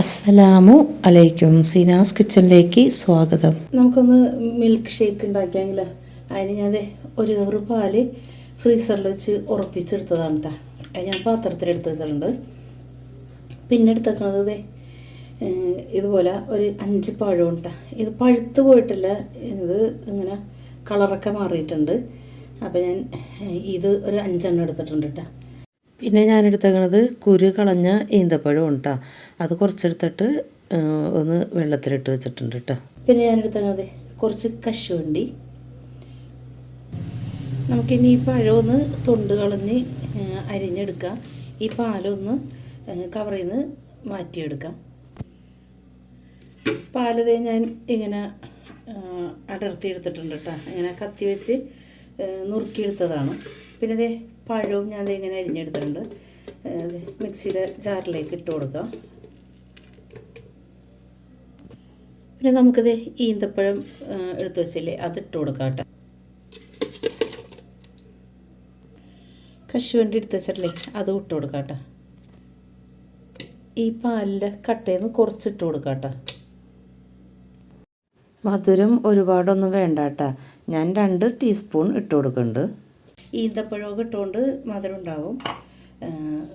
അസ്സലാമു അലൈക്കും. സീനാസ് കിച്ചണിലേക്ക് സ്വാഗതം. നമുക്കൊന്ന് മിൽക്ക് ഷേക്ക് ഉണ്ടാക്കിയെങ്കിൽ അതിന് ഞാൻ ഒരു കവറ് പാൽ ഫ്രീസറിൽ വെച്ച് ഉറപ്പിച്ചെടുത്തതാണ് കേട്ടോ അത് ഞാൻ പാത്രത്തിൽ എടുത്ത് വെച്ചിട്ടുണ്ട്. പിന്നെ എടുത്തേക്കണത് ഇതുപോലെ ഒരു അഞ്ച് പഴവും കേട്ടോ ഇത് പഴുത്ത് പോയിട്ടില്ല. ഇത് ഇങ്ങനെ കളറൊക്കെ മാറിയിട്ടുണ്ട്. അപ്പോൾ ഞാൻ ഇത് ഒരു അഞ്ചെണ്ണം എടുത്തിട്ടുണ്ട് കേട്ടോ പിന്നെ ഞാൻ എടുത്തേക്കണത് കുരു കളഞ്ഞ ഈന്തപ്പഴം ഉണ്ടാ അത് കുറച്ചെടുത്തിട്ട് ഒന്ന് വെള്ളത്തിലിട്ട് വെച്ചിട്ടുണ്ട് കേട്ടോ പിന്നെ എടുത്തത് കുറച്ച് കശുവണ്ടി. നമുക്കിനി ഈ പഴം ഒന്ന് തൊണ്ട് കളഞ്ഞ് അരിഞ്ഞെടുക്കാം. ഈ പാലൊന്ന് കവറിൽ നിന്ന് മാറ്റിയെടുക്കാം. പാലതേ ഞാൻ ഇങ്ങനെ അടർത്തി എടുത്തിട്ടുണ്ട് കേട്ടോ ഇങ്ങനെ കത്തി വെച്ച് നുറുക്കിയെടുത്തതാണ്. പിന്നെ ഇതേ പഴവും ഞാൻ ഇങ്ങനെ അരിഞ്ഞെടുത്തിട്ടുണ്ട്. മിക്സിയുടെ ജാറിലേക്ക് ഇട്ട് കൊടുക്കാം. പിന്നെ നമുക്കിത് ഈന്തപ്പഴം എടുത്തു വെച്ചില്ലേ അത് ഇട്ട് കൊടുക്കാം കേട്ടോ. കശുവണ്ടി എടുത്ത് വെച്ചിട്ടില്ലേ അത് ഇട്ട് കൊടുക്കാം കേട്ടോ. ഈ പാലിന്റെ കട്ടയിൽ നിന്ന് കുറച്ചിട്ട് കൊടുക്കാം കേട്ടോ. മധുരം ഒരുപാടൊന്നും വേണ്ട കേട്ടോ ഞാൻ രണ്ട് ടീസ്പൂൺ ഇട്ട് കൊടുക്കുന്നുണ്ട് ഈന്തപ്പഴമൊക്കെ ഇട്ടുകൊണ്ട് മധുരം ഉണ്ടാവും.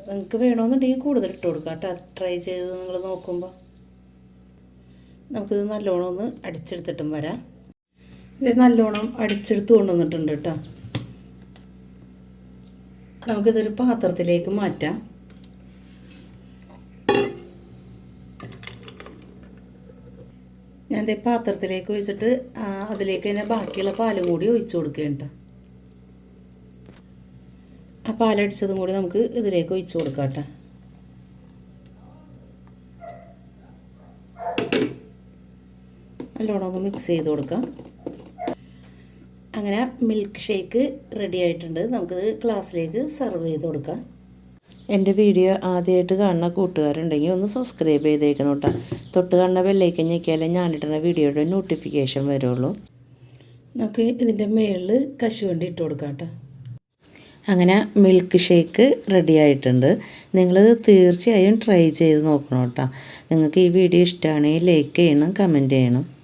നിങ്ങൾക്ക് വേണമെന്നുണ്ടെങ്കിൽ കൂടുതൽ ഇട്ട് കൊടുക്കാം കേട്ടോ ട്രൈ ചെയ്ത് നിങ്ങൾ നോക്കുമ്പോൾ നമുക്കിത് നല്ലോണം ഒന്ന് അടിച്ചെടുത്തിട്ടും വരാം. ഇത് നല്ലോണം അടിച്ചെടുത്ത് കൊണ്ടുവന്നിട്ടുണ്ട് കേട്ടോ. നമുക്കിതൊരു പാത്രത്തിലേക്ക് മാറ്റാം. ഞാൻ ദേ പാത്രത്തിലേക്ക് ഒഴിച്ചിട്ട് അതിലേക്ക് തന്നെ ബാക്കിയുള്ള പാലും കൂടി ഒഴിച്ചു കൊടുക്കുകയുണ്ട് ആ പാലടിച്ചതും കൂടി നമുക്ക് ഇതിലേക്ക് ഒഴിച്ചു കൊടുക്കാം നല്ലോണം ഒന്ന് മിക്സ് ചെയ്ത് കൊടുക്കാം. അങ്ങനെ മിൽക്ക് ഷേക്ക് റെഡി ആയിട്ടുണ്ട്. നമുക്കിത് ഗ്ലാസ്സിലേക്ക് സെർവ് ചെയ്ത് കൊടുക്കാം. എന്റെ വീഡിയോ ആദ്യമായിട്ട് കാണുന്ന കൂട്ടുകാരുണ്ടെങ്കിൽ ഒന്ന് സബ്സ്ക്രൈബ് ചെയ്തേക്കണം കേട്ടോ. തൊട്ട് കാണുന്ന ബെല്ലൈക്കൻ ഞെക്കിയാലേ ഞാനിടുന്ന വീഡിയോയുടെ നോട്ടിഫിക്കേഷൻ വരുള്ളൂ. നമുക്ക് ഇതിന്റെ മേളിൽ കശുവണ്ടി ഇട്ട് കൊടുക്കാം കേട്ടോ. അങ്ങനെ മിൽക്ക് ഷേക്ക് റെഡി ആയിട്ടുണ്ട്. നിങ്ങൾ തീർച്ചയായും ട്രൈ ചെയ്ത് നോക്കണം കേട്ടോ. നിങ്ങൾക്ക് ഈ വീഡിയോ ഇഷ്ടമാണെങ്കിൽ ലൈക്ക് ചെയ്യണം കമന്റ് ചെയ്യണം.